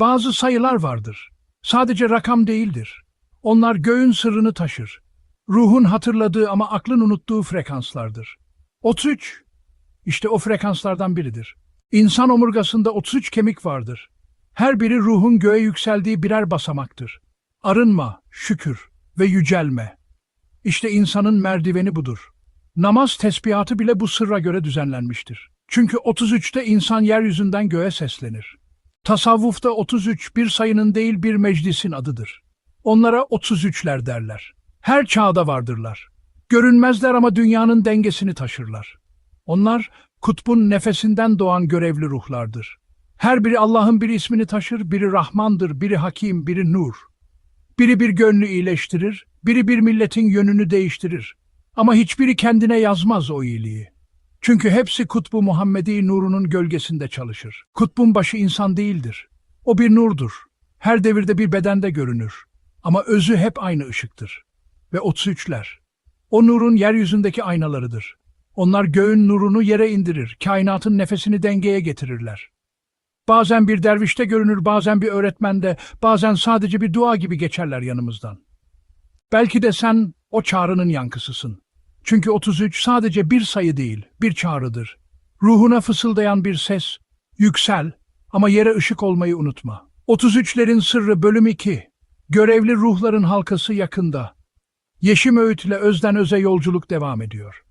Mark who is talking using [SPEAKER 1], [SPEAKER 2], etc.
[SPEAKER 1] Bazı sayılar vardır. Sadece rakam değildir. Onlar göğün sırrını taşır. Ruhun hatırladığı ama aklın unuttuğu frekanslardır. 33, işte o frekanslardan biridir. İnsan omurgasında 33 kemik vardır. Her biri ruhun göğe yükseldiği birer basamaktır. Arınma, şükür ve yücelme. İşte insanın merdiveni budur. Namaz tesbihatı bile bu sırra göre düzenlenmiştir. Çünkü 33'te insan yeryüzünden göğe seslenir. Tasavvufta 33 bir sayının değil bir meclisin adıdır. Onlara 33'ler derler. Her çağda vardırlar. Görünmezler ama dünyanın dengesini taşırlar. Onlar kutbun nefesinden doğan görevli ruhlardır. Her biri Allah'ın bir ismini taşır, biri Rahmandır, biri Hakim, biri Nur. Biri bir gönlü iyileştirir, biri bir milletin yönünü değiştirir. Ama hiçbiri kendine yazmaz o iyiliği. Çünkü hepsi kutbu Muhammedi nurunun gölgesinde çalışır. Kutbun başı insan değildir. O bir nurdur. Her devirde bir bedende görünür. Ama özü hep aynı ışıktır. Ve 33'ler. O nurun yeryüzündeki aynalarıdır. Onlar göğün nurunu yere indirir, kainatın nefesini dengeye getirirler. Bazen bir dervişte görünür, bazen bir öğretmende, bazen sadece bir dua gibi geçerler yanımızdan. Belki de sen o çağrının yankısısın. Çünkü 33 sadece bir sayı değil, bir çağrıdır. Ruhuna fısıldayan bir ses, yüksel ama yere ışık olmayı unutma. 33'lerin sırrı bölüm 2. Görevli ruhların halkası yakında. Yeşim Öğüt özden öze yolculuk devam ediyor.